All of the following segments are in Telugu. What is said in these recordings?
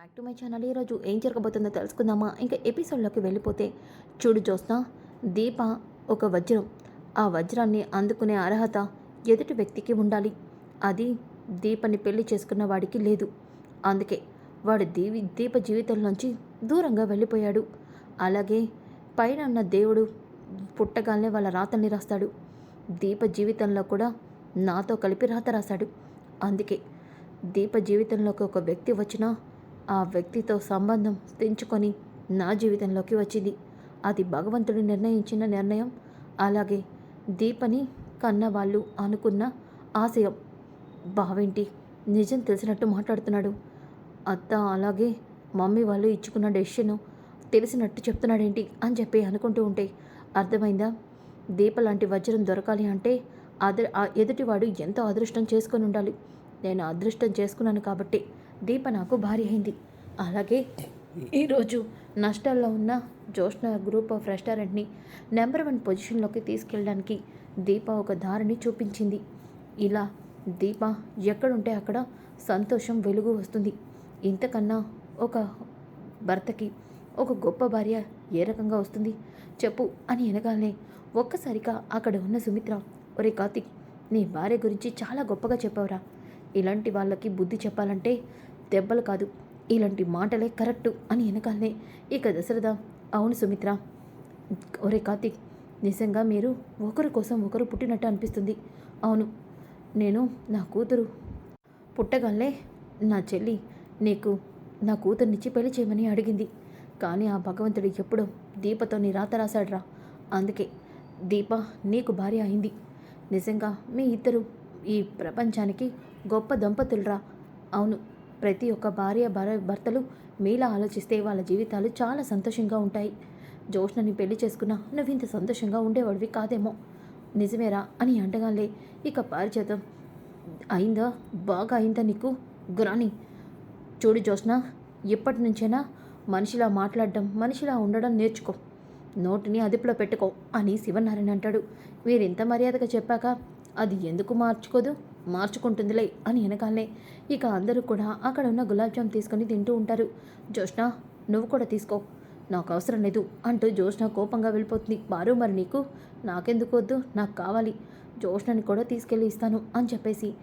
Back to my channel. ఈరోజు ఏం జరగబోతుందో తెలుసుకుందామా? ఇంకా ఎపిసోడ్లోకి వెళ్ళిపోతే చూడు చూస్తా దీప ఒక వజ్రం. ఆ వజ్రాన్ని అందుకునే అర్హత ఎదుటి వ్యక్తికి ఉండాలి. అది దీపని పెళ్ళి చేసుకున్న వాడికి లేదు. అందుకే వాడు దీవి దీప జీవితంలోంచి దూరంగా వెళ్ళిపోయాడు. అలాగే పైన ఉన్న దేవుడు పుట్టగానే వాళ్ళ రాతల్ని రాస్తాడు. దీప జీవితంలో కూడా నాతో కలిపి రాత రాశాడు. అందుకే దీప జీవితంలోకి ఒక వ్యక్తి వచ్చినా ఆ వ్యక్తితో సంబంధం తెంచుకొని నా జీవితంలోకి వచ్చింది. అది భగవంతుడు నిర్ణయించిన నిర్ణయం. అలాగే దీపని కన్నవాళ్ళు అనుకున్న ఆశయం. బావేంటి? నిజం తెలిసినట్టు మాట్లాడుతున్నాడు. అత్త అలాగే మమ్మీ వాళ్ళు ఇచ్చుకున్న డెసిషను తెలిసినట్టు చెప్తున్నాడేంటి అని చెప్పి అనుకుంటూ ఉంటే అర్థమైందా? దీప లాంటి వజ్రం దొరకాలి అంటే అద ఎదుటివాడు ఎంతో అదృష్టం చేసుకొని ఉండాలి. నేను అదృష్టం చేసుకున్నాను కాబట్టి దీప నాకు భార్య అయింది. అలాగే ఈరోజు నష్టాల్లో ఉన్న జోష్న గ్రూప్ ఆఫ్ రెస్టారెంట్ని నెంబర్ వన్ పొజిషన్లోకి తీసుకెళ్ళడానికి దీప ఒక దారిని చూపించింది. ఇలా దీప ఎక్కడుంటే అక్కడ సంతోషం వెలుగు వస్తుంది. ఇంతకన్నా ఒక భర్తకి ఒక గొప్ప భార్య ఏ రకంగా వస్తుంది? చెప్పు అని అనగానే ఒక్కసారిగా అక్కడ ఉన్న సుమిత్ర ఒరే కార్తిక్ నీ భార్య గురించి చాలా గొప్పగా చెప్పావురా. ఇలాంటి వాళ్ళకి బుద్ధి చెప్పాలంటే దెబ్బలు కాదు. ఇలాంటి మాటలే కరెక్టు అని వెనకాలనే. ఇక దశరథ అవును సుమిత్ర. ఒరే కార్తిక్ నిజంగా మీరు ఒకరి కోసం ఒకరు పుట్టినట్టు అనిపిస్తుంది. అవును నేను నా కూతురు. పుట్టగానే నా చెల్లి నీకు నా కూతుర్నిచ్చి పెళ్ళి చేయమని అడిగింది. కానీ ఆ భగవంతుడు ఎప్పుడో దీపతో నీ రాత రాశాడురా. అందుకే దీప నీకు భార్య అయింది. నిజంగా మీ ఇద్దరు ఈ ప్రపంచానికి గొప్ప దంపతులరా. అవును ప్రతి ఒక్క భార్య భర భర్తలు మీలా ఆలోచిస్తే వాళ్ళ జీవితాలు చాలా సంతోషంగా ఉంటాయి. జోష్నని పెళ్ళి చేసుకున్నా నువ్వు ఇంత సంతోషంగా ఉండేవాడివి కాదేమో. నిజమేరా అని అంటగాలే ఇక పారిచేతం అయిందా? బాగా అయిందా నీకు? గురాని. చూడు జోష్న ఇప్పటి నుంచైనా మనిషిలా మాట్లాడడం మనిషిలా ఉండడం నేర్చుకో. నోటిని అదుపులో పెట్టుకో అని శివనారాయణ అంటాడు. వీరింత మర్యాదగా చెప్పాక అది ఎందుకు మార్చుకోదు? మార్చుకుంటుందిలే అని వెనకాలే ఇక అందరూ కూడా అక్కడ ఉన్న గులాబ్జామ్ తీసుకొని తింటూ ఉంటారు. జ్యోష్ణ నువ్వు కూడా తీసుకో. నాకు అవసరం లేదు అంటూ జ్యోష్ణ కోపంగా వెళ్ళిపోతుంది. బారు మరి నీకు? నాకెందుకు వద్దు? నాకు కావాలి. జోష్ణని కూడా తీసుకెళ్ళి ఇస్తాను అని చెప్పేసి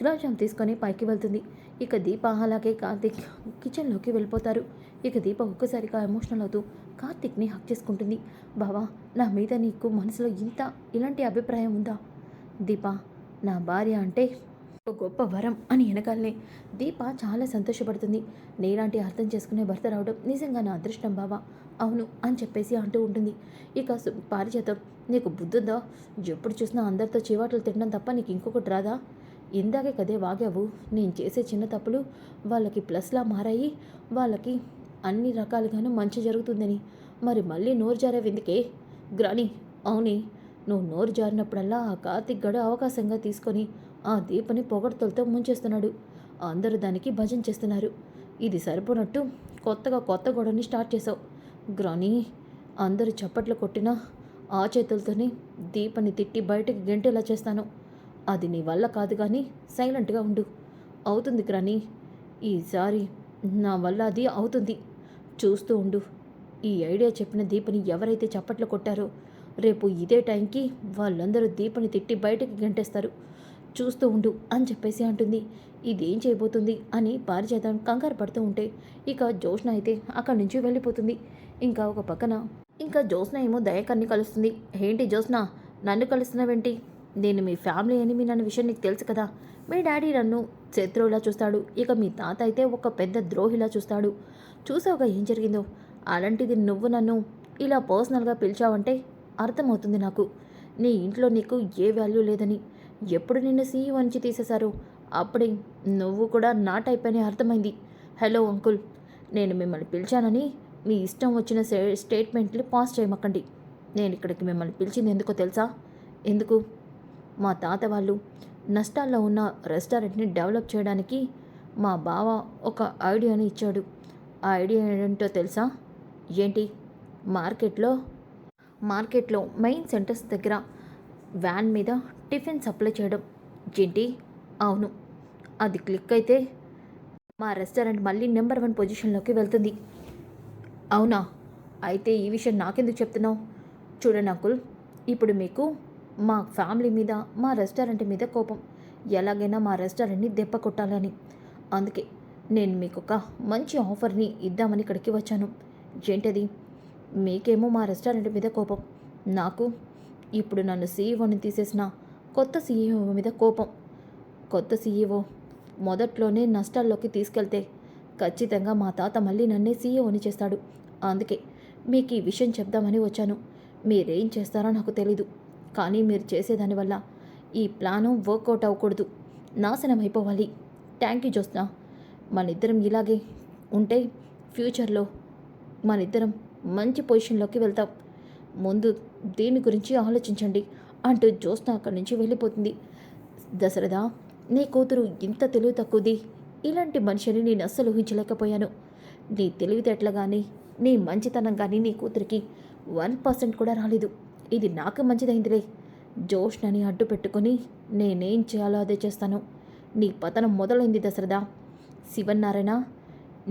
గులాబ్ జామ్ తీసుకొని పైకి వెళ్తుంది. ఇక దీప అలాగే కార్తిక్ కిచెన్లోకి వెళ్ళిపోతారు. ఇక దీప ఒక్కసారిగా ఎమోషనల్ అవుతూ కార్తిక్ని హక్ చేసుకుంటుంది. బావా నా మీద నీకు మనసులో ఇంత ఇలాంటి అభిప్రాయం ఉందా? దీప నా భార్య అంటే ఒక గొప్ప వరం అని వెనకాలనే దీప చాలా సంతోషపడుతుంది. నేలాంటి అర్థం చేసుకునే భర్త రావడం నిజంగా నా అదృష్టం బావా. అవును అని చెప్పేసి అంటూ ఉంటుంది. ఇక సు- పారిజాతం నీకు బుద్ధుందా? ఎప్పుడు చూసినా అందరితో చివాట్లు తినడం తప్ప నీకు ఇంకొకటి రాదా? ఇందాకే కదే వాగావు. నేను చేసే చిన్న తప్పులు వాళ్ళకి ప్లస్లా మారాయి. వాళ్ళకి అన్ని రకాలుగాను మంచి జరుగుతుందని. మరి మళ్ళీ నోరు జారేవెందుకే? గ్రాని అవునే. నువ్వు నోరు జారినప్పుడల్లా ఆ కార్తిక్ గడు అవకాశంగా తీసుకొని ఆ దీపని పొగడ్తలతో ముంచేస్తున్నాడు. అందరూ దానికి భజన చేస్తున్నారు. ఇది సరిపోనట్టు కొత్తగా కొత్త గొడవని స్టార్ట్ చేసావు గ్రాని అందరూ చప్పట్లు కొట్టినా ఆ చేతులతోనే దీపని తిట్టి బయటకు గెంటేలా చేస్తాను. అది నీ వల్ల కాదు కానీ సైలెంట్గా ఉండు. అవుతుంది గ్రాని. ఈసారి నా వల్ల అది అవుతుంది. చూస్తూ ఉండు. ఈ ఐడియా చెప్పిన దీపని ఎవరైతే చప్పట్లు కొట్టారో రేపు ఇదే టైంకి వాళ్ళందరూ దీపని తిట్టి బయటకు గంటేస్తారు. చూస్తూ ఉండు అని చెప్పేసి అంటుంది. ఇదేం చేయబోతుంది అని పారిజాతం కంగారు పడుతూ ఉంటే ఇక జోష్న అయితే అక్కడి నుంచి వెళ్ళిపోతుంది. ఇంకా ఒక పక్కన ఇంకా జోష్న ఏమో దయకర్ని కలుస్తుంది. ఏంటి జోష్న నన్ను కలుస్తున్నావేంటి? నేను మీ ఫ్యామిలీ అని మీ నన్ను విషయం నీకు తెలుసు కదా. మీ డాడీ నన్ను శత్రువులా చూస్తాడు. ఇక మీ తాత అయితే ఒక పెద్ద ద్రోహిలా చూస్తాడు. చూసావుగా ఏం జరిగిందో? అలాంటిది నువ్వు నన్ను ఇలా పర్సనల్గా పిలిచావంటే అర్థమవుతుంది నాకు. నీ ఇంట్లో నీకు ఏ వాల్యూ లేదని. ఎప్పుడు నిన్ను సీఈఓ నుంచి తీసేశారో? అప్పుడే నువ్వు కూడా నా టైప్ అని అర్థమైంది. హలో అంకుల్ నేను మిమ్మల్ని పిలిచానని మీ ఇష్టం వచ్చిన స్టే స్టేట్మెంట్లు పాస్ చేయమక్కండి. నేను ఇక్కడికి మిమ్మల్ని పిలిచింది ఎందుకో తెలుసా? ఎందుకు? మా తాత వాళ్ళు నష్టాల్లో ఉన్న రెస్టారెంట్ని డెవలప్ చేయడానికి మా బావ ఒక ఐడియాని ఇచ్చాడు. ఆ ఐడియా ఏంటో తెలుసా? ఏంటి? మార్కెట్లో మార్కెట్లో మెయిన్ సెంటర్స్ దగ్గర వ్యాన్ మీద టిఫిన్ సప్లై చేయడం. ఏంటి? అవును. అది క్లిక్ అయితే మా రెస్టారెంట్ మళ్ళీ నెంబర్ వన్ పొజిషన్లోకి వెళ్తుంది. అవునా? అయితే ఈ విషయం నాకెందుకు చెప్తున్నావు? చూడండి అంకుల్ ఇప్పుడు మీకు మా ఫ్యామిలీ మీద మా రెస్టారెంట్ మీద కోపం. ఎలాగైనా మా రెస్టారెంట్ని దెబ్బ కొట్టాలని. అందుకే నేను మీకు ఒక మంచి ఆఫర్ని ఇద్దామని ఇక్కడికి వచ్చాను. ఏంటది? మీకేమో మా రెస్టారెంట్ మీద కోపం. నాకు ఇప్పుడు నన్ను సీఈఓని తీసేసిన కొత్త సీఈఓ మీద కోపం. కొత్త సీఈఓ మొదట్లోనే నష్టాల్లోకి తీసుకెళ్తే ఖచ్చితంగా మా తాత మళ్ళీ నన్నే సీఈఓని చేస్తాడు. అందుకే మీకు ఈ విషయం చెప్దామని వచ్చాను. మీరేం చేస్తారో నాకు తెలీదు. కానీ మీరు చేసేదానివల్ల ఈ ప్లాను వర్కౌట్ అవ్వకూడదు. నాశనం అయిపోవాలి. థ్యాంక్ యూ జోస్నా మనిద్దరం ఇలాగే ఉంటే ఫ్యూచర్లో మనిద్దరం మంచి పొజిషన్లోకి వెళ్తాం. ముందు దీని గురించి ఆలోచించండి అంటూ జ్యోత్స్న అక్కడి నుంచి వెళ్ళిపోతుంది. దశరథ నీ కూతురు ఇంత తెలివి తక్కువది. ఇలాంటి మనిషిని నేను అస్సలు ఊహించలేకపోయాను. నీ తెలివితేటలు కానీ నీ మంచితనం కానీ నీ కూతురికి వన్ పర్సెంట్ కూడా రాలేదు. ఇది నాకు మంచిదైందిలే. జోష్నని అడ్డు పెట్టుకొని నేనేం చేయాలో అదే చేస్తాను. నీ పతనం మొదలైంది దశరథ. శివన్నారాయణ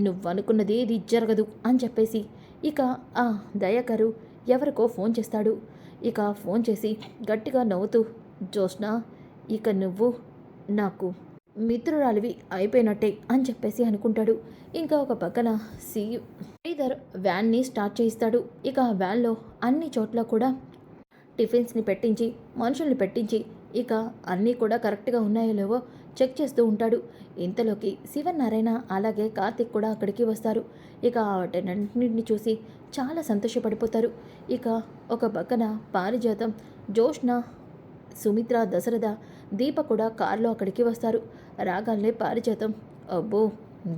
నువ్వనుకున్నది ఇది జరగదు అని చెప్పేసి ఇక ఆ దయాకరు ఎవరికో ఫోన్ చేస్తాడు. ఇక ఫోన్ చేసి గట్టిగా నవ్వుతూ జోష్న ఇక నువ్వు నాకు మిత్రురాలివి అయిపోయినట్టే అని చెప్పేసి అనుకుంటాడు. ఇంకా ఒక పక్కన సి శ్రీధర్ వ్యాన్ని స్టార్ట్ చేయిస్తాడు. ఇక ఆ వ్యాన్లో అన్ని చోట్ల కూడా టిఫిన్స్ని పెట్టించి మనుషుల్ని పెట్టించి ఇక అన్నీ కూడా కరెక్ట్గా ఉన్నాయో లేవో చెక్ చేస్తూ ఉంటాడు. ఇంతలోకి శివనారాయణ అలాగే కార్తిక్ కూడా అక్కడికి వస్తారు. ఇక వాటన్నింటిని చూసి చాలా సంతోషపడిపోతారు. ఇక ఒక పక్కన పారిజాతం జోష్న సుమిత్ర దశరథ దీప కూడా కారులో అక్కడికి వస్తారు. రాగానే పారిజాతం అబ్బో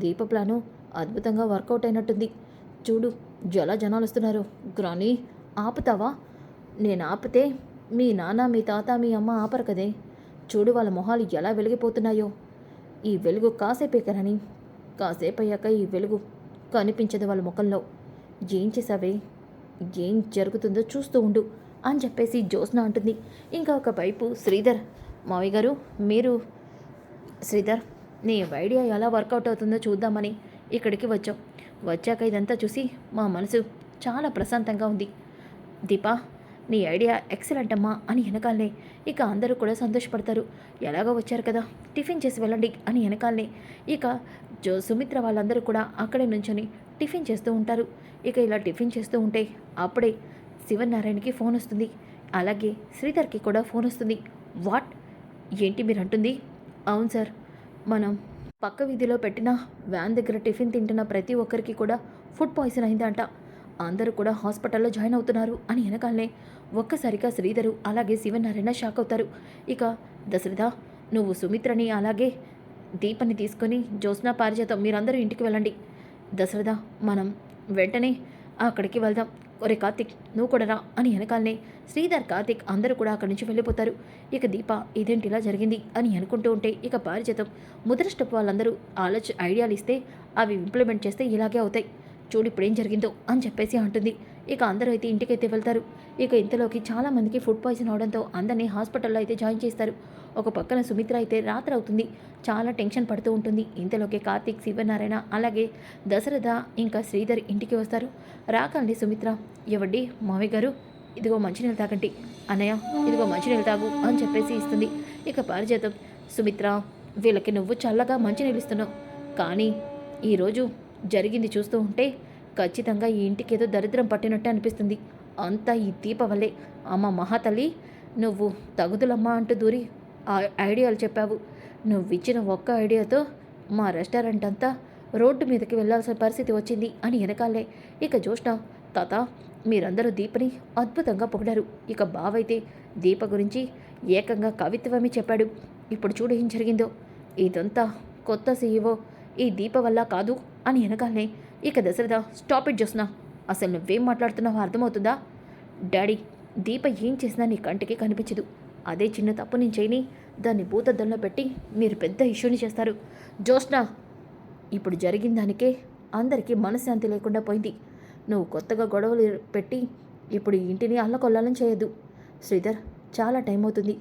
దీప ప్లాను అద్భుతంగా వర్కౌట్ అయినట్టుంది. చూడు జల జనాలు వస్తున్నారు. గ్రాని ఆపుతావా? నేను ఆపితే మీ నాన్న మీ తాత మీ అమ్మ ఆపరు కదే. చూడు వాళ్ళ మొహాలు ఎలా వెలిగిపోతున్నాయో. ఈ వెలుగు కాసేపే కనని కాసేపు అయ్యాక ఈ వెలుగు కనిపించదు వాళ్ళ ముఖంలో. ఏం చేసావే ఏం జరుగుతుందో చూస్తూ ఉండు అని చెప్పేసి జ్యోత్స్న అంటుంది. ఇంకా ఒక వైపు శ్రీధర్ మావయ్య గారు మీరు శ్రీధర్ నీ ఐడియా ఎలా వర్కౌట్ అవుతుందో చూద్దామని ఇక్కడికి వచ్చాం. వచ్చాక ఇదంతా చూసి మా మనసు చాలా ప్రశాంతంగా ఉంది. దీపా నీ ఐడియా ఎక్సలెంట్ అమ్మా అని వెనకాలనే. ఇక అందరూ కూడా సంతోషపడతారు. ఎలాగో వచ్చారు కదా టిఫిన్ చేసి వెళ్ళండి అని వెనకాలనే. ఇక జో సుమిత్ర వాళ్ళందరూ కూడా అక్కడే నుంచొని టిఫిన్ చేస్తూ ఉంటారు. ఇక ఇలా టిఫిన్ చేస్తూ ఉంటే అప్పుడే శివనారాయణకి ఫోన్ వస్తుంది. అలాగే శ్రీధర్కి కూడా ఫోన్ వస్తుంది. వాట్? ఏంటి మీరు అంటుంది అవును సార్ మనం పక్క వీధిలో పెట్టిన వ్యాన్ దగ్గర టిఫిన్ తింటున్న ప్రతి ఒక్కరికి కూడా ఫుడ్ పాయిజన్ అయిందంట. అందరూ కూడా హాస్పిటల్లో జాయిన్ అవుతున్నారు అని వెనకాలనే ఒక్కసారిగా శ్రీధరు అలాగే శివనారాయణ షాక్ అవుతారు. ఇక దశరథ నువ్వు సుమిత్రని అలాగే దీపని తీసుకొని జ్యోత్స్నా పారిజాతం మీరందరూ ఇంటికి వెళ్ళండి. దశరథ మనం వెంటనే అక్కడికి వెళ్దాం. ఒరే కార్తిక్ నువ్వు కూడా రా అని వెనకాలనే శ్రీధర్ కార్తిక్ అందరూ కూడా అక్కడి నుంచి వెళ్ళిపోతారు. ఇక దీప ఇదేంటి ఇలా జరిగింది? అని అనుకుంటూ ఉంటే ఇక పారిజాతం ముద్రస్టప్ వాళ్ళందరూ ఆలోచన ఐడియాలు ఇస్తే అవి ఇంప్లిమెంట్ చేస్తే ఇలాగే అవుతాయి. చూడు ఇప్పుడు ఏం జరిగిందో అని చెప్పేసి అంటుంది. ఇక అందరూ అయితే ఇంటికైతే వెళ్తారు. ఇక ఇంతలోకి చాలామందికి ఫుడ్ పాయిజన్ అవడంతో అందరినీ హాస్పిటల్లో అయితే జాయిన్ చేస్తారు. ఒక పక్కన సుమిత్ర అయితే రాత్రి అవుతుంది. చాలా టెన్షన్ పడుతూ ఉంటుంది. ఇంతలోకి కార్తీక్ శివనారాయణ అలాగే దశరథ ఇంకా శ్రీధర్ ఇంటికి వస్తారు. రాకండి సుమిత్ర. ఎవడ్డి? మావి గారు ఇదిగో మంచినీళ్ళు తాగండి. అన్నయ్య ఇదిగో మంచినీళ్ళు తాగు అని చెప్పేసి ఇస్తుంది. ఇక పారిజాతం. సుమిత్ర వీళ్ళకి నువ్వు చల్లగా మంచినీళ్ళు ఇస్తున్నావు. కానీ ఈరోజు జరిగింది చూస్తూ ఉంటే ఖచ్చితంగా ఈ ఇంటికి ఏదో దరిద్రం పట్టినట్టు అనిపిస్తుంది. అంతా ఈ దీప వల్లే. అమ్మ మహాతల్లి నువ్వు తగుదులమ్మా అంటూ దూరి ఆ ఐడియాలు చెప్పావు. నువ్వు ఇచ్చిన ఒక్క ఐడియాతో మా రెస్టారెంట్ అంతా రోడ్డు మీదకి వెళ్ళాల్సిన పరిస్థితి వచ్చింది అని వెనకాలే. ఇక జోష్న తాత మీరందరూ దీపని అద్భుతంగా పొగిడారు. ఇక బావైతే దీప గురించి ఏకంగా కవిత్వమే చెప్పాడు. ఇప్పుడు చూడు ఏం జరిగిందో. ఇదంతా కొత్త సీఈఓ. ఈ దీప వల్ల కాదు. అని వెనకాలనే ఇక దశరథ స్టాప్ ఇట్ జోస్నా అసలు నువ్వేం మాట్లాడుతున్నావో అర్థమవుతుందా? డాడీ దీప ఏం చేసినా నీ కంటికి కనిపించదు. అదే చిన్న తప్పు నేను చేయని దాన్ని భూతద్దంలో పెట్టి మీరు పెద్ద ఇష్యూని చేస్తారు. జోష్నా ఇప్పుడు జరిగిన దానికే అందరికీ మనశ్శాంతి లేకుండా పోయింది. నువ్వు కొత్తగా గొడవలు పెట్టి ఇప్పుడు ఇంటిని అల్లకొల్లాలని చేయొద్దు. శ్రీధర్ చాలా టైం అవుతుంది.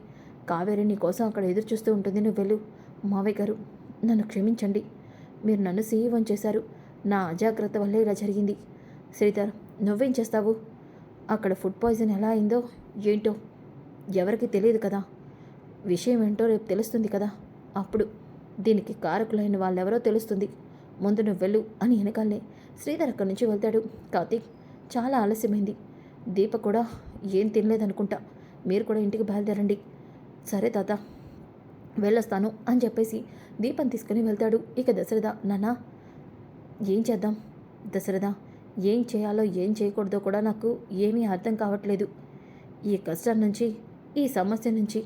కావేరి నీ కోసం అక్కడ ఎదురు చూస్తూ ఉంటుంది నువ్వు వెళ్ళు. మావయ్య గారు నన్ను క్షమించండి. మీరు నన్ను సీఈఓని చేశారు. నా అజాగ్రత్త వల్లే ఇలా జరిగింది. శ్రీధర్ నువ్వేం చేస్తావు? అక్కడ ఫుడ్ పాయిజన్ ఎలా అయిందో ఏంటో ఎవరికి తెలియదు కదా. విషయం ఏంటో రేపు తెలుస్తుంది కదా. అప్పుడు దీనికి కారకులైన వాళ్ళెవరో తెలుస్తుంది. ముందు నువ్వు వెళ్ళు అని వెనకాలే శ్రీధర్ అక్కడి నుంచి వెళ్తాడు. కార్తీక్ చాలా ఆలస్యమైంది. దీప కూడా ఏం తినలేదనుకుంటా. మీరు కూడా ఇంటికి బయలుదేరండి. సరే తాత. వెళ్ళొస్తాను అని చెప్పేసి దీపం తీసుకుని వెళ్తాడు. ఇక దశరథ నాన్న ఏం చేద్దాం? దశరథ ఏం చేయాలో ఏం చేయకూడదో కూడా నాకు ఏమీ అర్థం కావట్లేదు. ఈ కష్టం నుంచి ఈ సమస్య నుంచి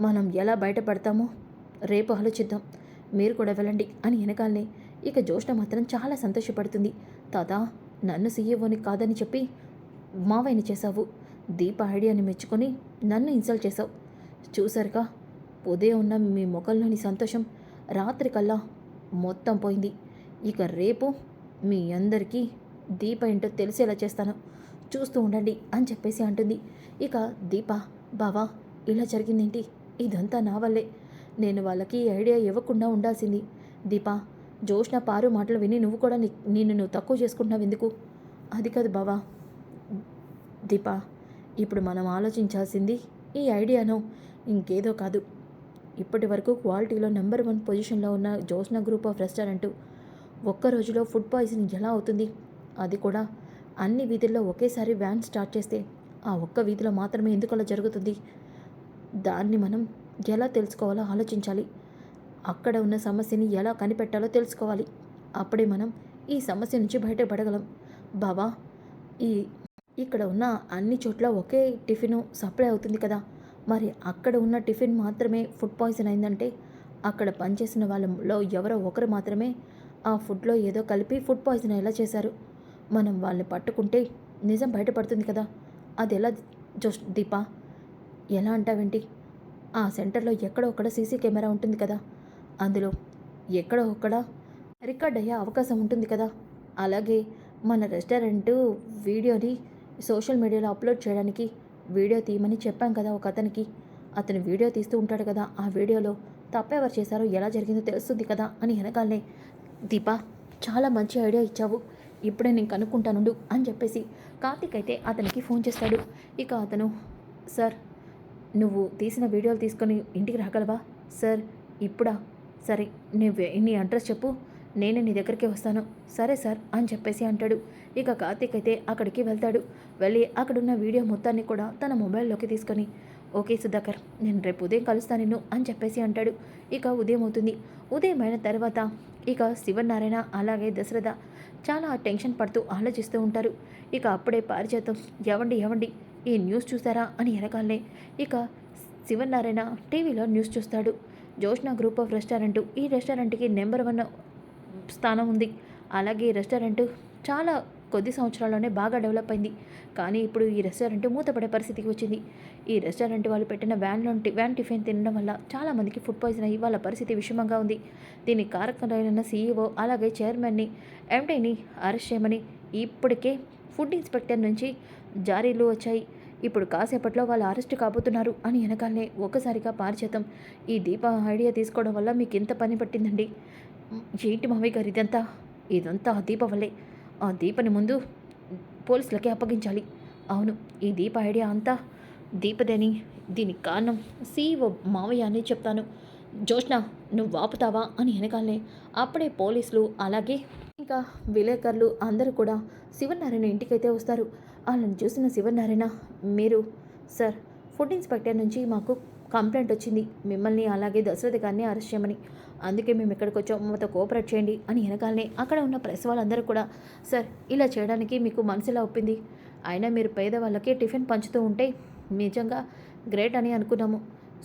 మనం ఎలా బయటపడతామో రేపు ఆలోచిద్దాం. మీరు కూడా వెళ్ళండి అని వెనకాలనే ఇక జ్యోష్ణ మాత్రం చాలా సంతోషపడుతుంది. తాత నన్ను సీఈఓని కాదని చెప్పి మావైన చేశావు. దీప ఐడియాని మెచ్చుకొని నన్ను ఇన్సల్ట్ చేశావు. చూసారుగా ఉదయం ఉన్న మీ ముఖంలోని సంతోషం రాత్రికల్లా మొత్తం పోయింది. ఇక రేపు మీ అందరికీ దీప ఏంటో తెలిసేలా చేస్తాను. చూస్తూ ఉండండి అని చెప్పేసి అంటుంది. ఇక దీప బావా ఇలా జరిగిందేంటి? ఇదంతా నా వల్లే. నేను వాళ్ళకి ఈ ఐడియా ఇవ్వకుండా ఉండాల్సింది. దీప జోష్ణ పారు మాటలు విని నువ్వు కూడా నిన్ను నువ్వు తక్కువ చేసుకుంటున్నావు ఎందుకు? అది కాదు బావా. దీప ఇప్పుడు మనం ఆలోచించాల్సింది ఈ ఐడియాను ఇంకేదో కాదు. ఇప్పటి వరకు క్వాలిటీలో నెంబర్ వన్ పొజిషన్లో ఉన్న జోస్నా గ్రూప్ ఆఫ్ రెస్టారెంట్ ఒక్క రోజులో ఫుడ్ పాయిజనింగ్ ఎలా అవుతుంది? అది కూడా అన్ని వీధుల్లో ఒకేసారి వ్యాన్ స్టార్ట్ చేస్తే ఆ ఒక్క వీధిలో మాత్రమే ఎందుకు అలా జరుగుతుంది? దాన్ని మనం ఎలా తెలుసుకోవాలో ఆలోచించాలి. అక్కడ ఉన్న సమస్యని ఎలా కనిపెట్టాలో తెలుసుకోవాలి. అప్పుడే మనం ఈ సమస్య నుంచి బయటపడగలం బావా ఈ ఇక్కడ ఉన్న అన్ని చోట్ల ఒకే టిఫిన్ సప్లై అవుతుంది కదా? మరి అక్కడ ఉన్న టిఫిన్ మాత్రమే ఫుడ్ పాయిజన్ అయిందంటే అక్కడ పనిచేసిన వాళ్ళలో ఎవరో ఒకరు మాత్రమే ఆ ఫుడ్లో ఏదో కలిపి ఫుడ్ పాయిజన్ ఎలా చేశారు. మనం వాళ్ళని పట్టుకుంటే నిజం బయటపడుతుంది కదా. అది ఎలా జోష్ దీపా? ఎలా అంటావేంటి? ఆ సెంటర్లో ఎక్కడో ఒక్కడ సీసీ కెమెరా ఉంటుంది కదా. అందులో ఎక్కడో ఒక్కడ రికార్డ్ అయ్యే అవకాశం ఉంటుంది కదా. అలాగే మన రెస్టారెంట్ వీడియోని సోషల్ మీడియాలో అప్లోడ్ చేయడానికి వీడియో తీయమని చెప్పాం కదా ఒక అతనికి. అతను వీడియో తీస్తూ ఉంటాడు కదా ఆ వీడియోలో తప్పెవరు చేశారో ఎలా జరిగిందో తెలుస్తుంది కదా అని వెనకాలనే దీపా చాలా మంచి ఐడియా ఇచ్చావు. ఇప్పుడే నేను కనుక్కుంటానుండు అని చెప్పేసి కార్తీక్ అయితే అతనికి ఫోన్ చేస్తాడు. ఇక అతను సార్ నువ్వు తీసిన వీడియోలు తీసుకొని ఇంటికి రాగలవా? సార్ ఇప్పుడా? సరే నువ్వు నీ అడ్రస్ చెప్పు. నేనే నీ దగ్గరికి వస్తాను. సరే సార్ అని చెప్పేసి అంటాడు. ఇక కార్తీక్ అయితే అక్కడికి వెళ్తాడు. వెళ్ళి అక్కడున్న వీడియో మొత్తాన్ని కూడా తన మొబైల్లోకి తీసుకొని ఓకే సుధాకర్ నేను రేపు ఉదయం కలుస్తాను నిన్ను అని చెప్పేసి అంటాడు. ఇక ఉదయం అవుతుంది. ఉదయం అయిన తర్వాత ఇక శివనారాయణ అలాగే దశరథ చాలా టెన్షన్ పడుతూ ఆలోచిస్తూ ఉంటారు. ఇక అప్పుడే పారిచేతం ఎవండి ఎవండి ఈ న్యూస్ చూసారా అని వెనకాలనే ఇక శివనారాయణ టీవీలో న్యూస్ చూస్తాడు. జోష్నా గ్రూప్ ఆఫ్ రెస్టారెంట్ ఈ రెస్టారెంట్కి నెంబర్ వన్ స్థానం ఉంది. అలాగే ఈ రెస్టారెంట్ చాలా కొద్ది సంవత్సరాల్లోనే బాగా డెవలప్ అయింది. కానీ ఇప్పుడు ఈ రెస్టారెంట్ మూతపడే పరిస్థితికి వచ్చింది. ఈ రెస్టారెంట్ వాళ్ళు పెట్టిన వ్యాన్లో వ్యాన్ టిఫిన్ తినడం వల్ల చాలామందికి ఫుడ్ పాయిజన్ అయ్యి వాళ్ళ పరిస్థితి విషమంగా ఉంది. దీనికి కారకులైన సీఈఓ అలాగే చైర్మన్ని ఎండీని అరెస్ట్ చేయమని ఇప్పటికే ఫుడ్ ఇన్స్పెక్టర్ నుంచి జారీలు వచ్చాయి. ఇప్పుడు కాసేపట్లో వాళ్ళు అరెస్ట్ కాబోతున్నారు అని వెనకాలనే ఒక్కసారిగా పారిచేతం ఈ దీప ఐడియా తీసుకోవడం వల్ల మీకు ఎంత పని పట్టిందండి. ఏంటి మామయ్య గారు ఇదంతా? ఇదంతా ఆ దీప వల్లే. ఆ దీపని ముందు పోలీసులకే అప్పగించాలి. అవును ఈ దీప ఐడియా అంతా దీపదని దీనికి కారణం సీఓ మావయ్య అని చెప్తాను. జోష్ణ నువ్వు ఆపుతావా అని వెనకాలనే. అప్పుడే పోలీసులు అలాగే ఇంకా విలేకరులు అందరూ కూడా శివనారాయణ ఇంటికైతే వస్తారు. వాళ్ళని చూసిన శివనారాయణ మీరు సార్ ఫుడ్ ఇన్స్పెక్టర్ నుంచి మాకు కంప్లైంట్ వచ్చింది. మిమ్మల్ని అలాగే దశరథ గారిని అరెస్ట్ చేయమని. అందుకే మేము ఇక్కడికి వచ్చాం. మాతో కోఆపరేట్ చేయండి అని వెనకాలనే అక్కడ ఉన్న ప్రెస్ వాళ్ళందరూ కూడా సార్ ఇలా చేయడానికి మీకు మనసులా ఒప్పింది. అయినా మీరు పేదవాళ్ళకి టిఫిన్ పంచుతూ ఉంటే నిజంగా గ్రేట్ అని అనుకున్నాము.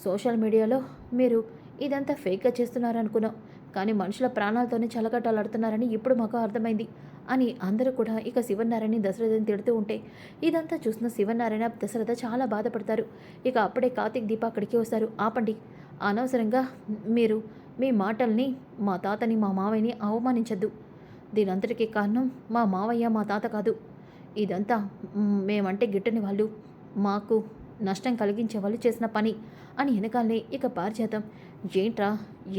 సోషల్ మీడియాలో మీరు ఇదంతా ఫేక్గా చేస్తున్నారు అనుకున్నాం కానీ మనుషుల ప్రాణాలతోనే చలకట్టాలాడుతున్నారని ఇప్పుడు మాకు అర్థమైంది అని అందరూ కూడా ఇక శివనారాయణ దశరథని తిడుతూ ఉంటే ఇదంతా చూసిన శివనారాయణ దశరథ చాలా బాధపడతారు. ఇక అప్పుడే కార్తీక్ దీప అక్కడికి వస్తారు. ఆపండి. అనవసరంగా మీరు మీ మాటల్ని మా తాతని మా మావయ్యని అవమానించద్దు. దీనంతటికీ కారణం మా మావయ్య మా తాత కాదు. ఇదంతా మేమంటే గిట్టని వాళ్ళు. మాకు నష్టం కలిగించే వాళ్ళు చేసిన పని అని వెనకాలనే ఇక పారిజాతం. ఏంట్రా?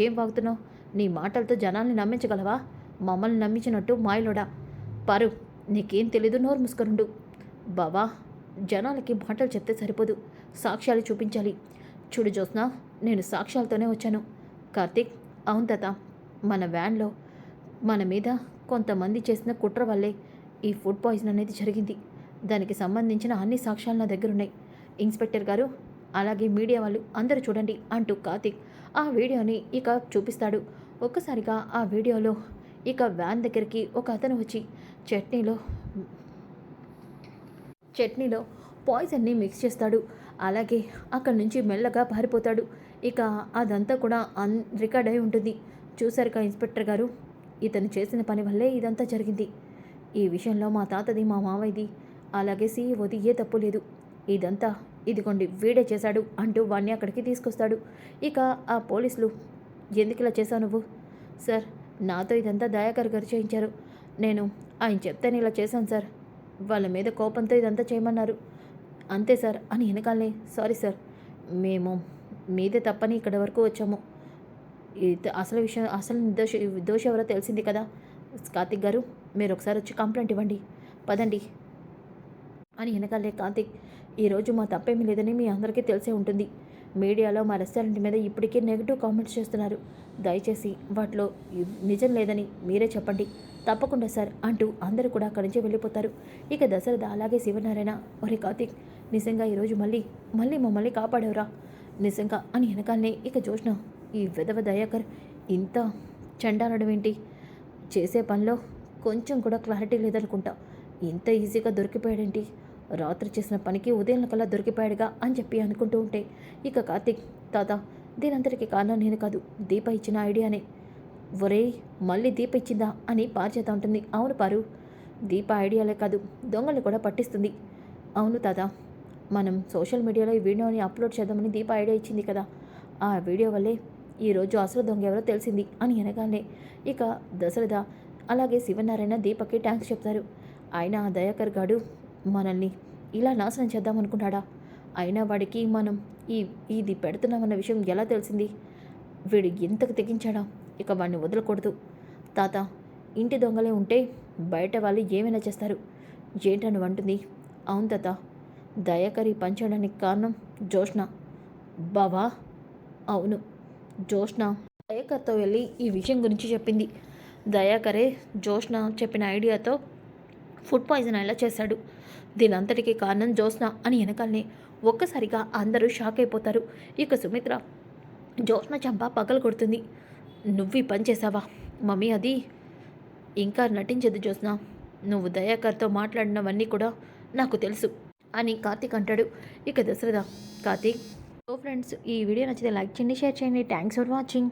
ఏం వాగుతున్నావు? నీ మాటలతో జనాల్ని నమ్మించగలవా? మమ్మల్ని నమ్మించినట్టు మాయలోడా? పరు నీకేం తెలీదు నోరు ముసుకరుండు బావా జనాలకి మాటలు చెప్తే సరిపోదు. సాక్ష్యాలు చూపించాలి. చూడు జ్యోత్స్న నేను సాక్ష్యాలతోనే వచ్చాను. కార్తీక్ అవును తాత. మన వ్యాన్లో మన మీద కొంతమంది చేసిన కుట్ర వల్లే ఈ ఫుడ్ పాయిజన్ అనేది జరిగింది. దానికి సంబంధించిన అన్ని సాక్ష్యాలు నా దగ్గర ఉన్నాయి ఇన్స్పెక్టర్ గారు అలాగే మీడియా వాళ్ళు అందరూ చూడండి అంటూ కార్తీక్ ఆ వీడియోని ఇక చూపిస్తాడు. ఒక్కసారిగా ఆ వీడియోలో ఇక వ్యాన్ దగ్గరికి ఒక అతను వచ్చి చట్నీలో చట్నీలో పాయిజన్ని మిక్స్ చేస్తాడు. అలాగే అక్కడి నుంచి మెల్లగా పారిపోతాడు. ఇక అదంతా కూడా అన్ రికార్డ్ అయి ఉంటుంది. చూసారుగా ఇన్స్పెక్టర్ గారు? ఇతను చేసిన పని వల్లే ఇదంతా జరిగింది. ఈ విషయంలో మా తాతది మా మావయ్యది అలాగే సీఈఓది ఏ తప్పు లేదు. ఇదంతా ఇదిగోండి వీడే చేశాడు అంటూ వాణ్ణి అక్కడికి తీసుకొస్తాడు. ఇక ఆ పోలీసులు ఎందుకు ఇలా చేశావు నువ్వు? సార్ నాతో ఇదంతా దయాకర్ గారు చేయించారు. నేను ఆయన చెప్తేనే ఇలా చేశాను సార్. వాళ్ళ మీద కోపంతో ఇదంతా చేయమన్నారు. అంతే సార్ అని వెనకాలనే సారీ సార్ మేము మీదే తప్పని ఇక్కడి వరకు వచ్చాము. అసలు విషయం అసలు నిర్దోష దోష ఎవరో తెలిసింది కదా? కార్తిక్ గారు మీరు ఒకసారి వచ్చి కంప్లైంట్ ఇవ్వండి. పదండి. అని వెనకాలే కార్తిక్ ఈరోజు మా తప్పేమీ లేదని మీ అందరికీ తెలిసే ఉంటుంది. మీడియాలో మా రెస్టారెంట్ మీద ఇప్పటికే నెగిటివ్ కామెంట్స్ చేస్తున్నారు. దయచేసి వాటిలో నిజం లేదని మీరే చెప్పండి. తప్పకుండా సార్ అంటూ అందరూ కూడా అక్కడి నుంచి వెళ్ళిపోతారు. ఇక దశరథ అలాగే శివనారాయణ ఒరే కార్తిక్ నిజంగా ఈరోజు మళ్ళీ మళ్ళీ మమ్మల్ని కాపాడేవరా. నిజంగా అని వెనకాలనే ఇక జోష్న ఈ విధవ దయాకర్ ఇంత చండాలడం ఏంటి చేసే పనిలో కొంచెం కూడా క్లారిటీ లేదనుకుంటా. ఇంత ఈజీగా దొరికిపోయాడేంటి? రాత్రి చేసిన పనికి ఉదయం కల్లా దొరికిపోయాడుగా అని చెప్పి అనుకుంటూ ఉంటే ఇక కార్తిక్ తాత దీనంతటికి కారణం నేను కాదు. దీప ఇచ్చిన ఐడియానే. ఒరే మళ్ళీ దీప ఇచ్చిందా? అని పారిచేత ఉంటుంది అవును పారు దీప ఐడియాలే కాదు. దొంగలు కూడా పట్టిస్తుంది. అవును తాత మనం సోషల్ మీడియాలో ఈ వీడియోని అప్లోడ్ చేద్దామని దీప ఐడియా ఇచ్చింది కదా. ఆ వీడియో వల్లే ఈరోజు అసలు దొంగ ఎవరో తెలిసింది అని అనగానే ఇక దశరథ అలాగే శివనారాయణ దీపక్కి ట్యాంక్స్ చెప్తారు. ఆయన ఆ దయాకర్ గాడు మనల్ని ఇలా నాశనం చేద్దామనుకున్నాడా అయినా వాడికి మనం ఈ ఇది పెడుతున్నామన్న విషయం ఎలా తెలిసింది? వీడు ఎంతకు తెగించాడా? ఇక వాడిని వదలకూడదు. తాత ఇంటి దొంగలే ఉంటే బయట వాళ్ళు ఏమైనా చేస్తారు? ఏంటని అంటుంది? అవును తాత దయాకరి పంచడానికి కారణం జోష్న బావా! అవును జోష్న దయాకర్తో వెళ్ళి ఈ విషయం గురించి చెప్పింది. దయాకరే జోష్న చెప్పిన ఐడియాతో ఫుడ్ పాయిజన్ ఎలా చేశాడు? దీనంతటికీ కారణం జోస్న అని వెనకాలనే ఒక్కసారిగా అందరూ షాక్ అయిపోతారు. ఇక సుమిత్ర జోస్న చంప పగలు కొడుతుంది. నువ్వు ఈ పని చేసావా మమ్మీ అది ఇంకా నటించదు జోస్న నువ్వు దయాకర్తో మాట్లాడినవన్నీ కూడా నాకు తెలుసు. అని కార్తీక్ అంటాడు. ఇక దశరథ కార్తీక్ సో ఫ్రెండ్స్ ఈ వీడియో నచ్చితే లైక్ చేయండి షేర్ చేయండి. Thanks for watching.